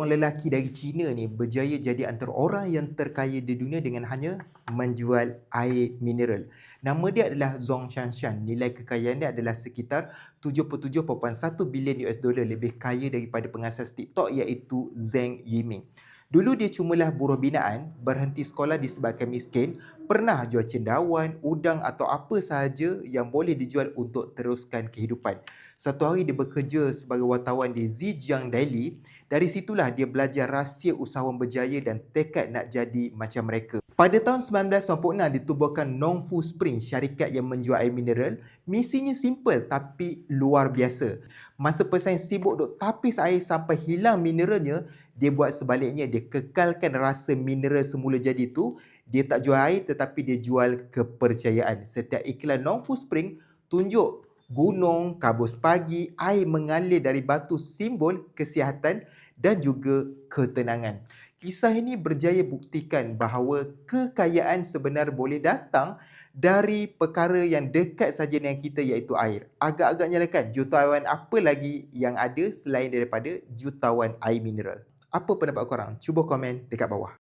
seorang lelaki dari China ni berjaya jadi antara orang yang terkaya di dunia dengan hanya menjual air mineral. Nama dia adalah Zhong Shanshan. Nilai kekayaan dia adalah sekitar 77.1 bilion US dollar lebih kaya daripada pengasas TikTok iaitu Zheng Yiming. Dulu dia cumalah buruh binaan, berhenti sekolah disebabkan miskin, pernah jual cendawan, udang atau apa sahaja yang boleh dijual untuk teruskan kehidupan. Satu hari dia bekerja sebagai wartawan di Zhejiang Daily. Dari situlah dia belajar rahsia usahawan berjaya dan tekad nak jadi macam mereka. Pada tahun 1996 ditubuhkan Nongfu Spring, syarikat yang menjual air mineral. Misinya simple tapi luar biasa. Masa pesaing sibuk duk tapis air sampai hilang mineralnya, dia buat sebaliknya dia kekalkan rasa mineral semula jadi tu dia tak jual air tetapi dia jual kepercayaan setiap iklan Nongfu Spring tunjuk gunung kabus pagi air mengalir dari batu simbol kesihatan dan juga ketenangan kisah ini berjaya buktikan bahawa kekayaan sebenar boleh datang dari perkara yang dekat saja dengan kita iaitu air. Agak-agak nyalakan jutawan apa lagi yang ada selain daripada jutawan air mineral. Apa pendapat korang? Cuba komen dekat bawah.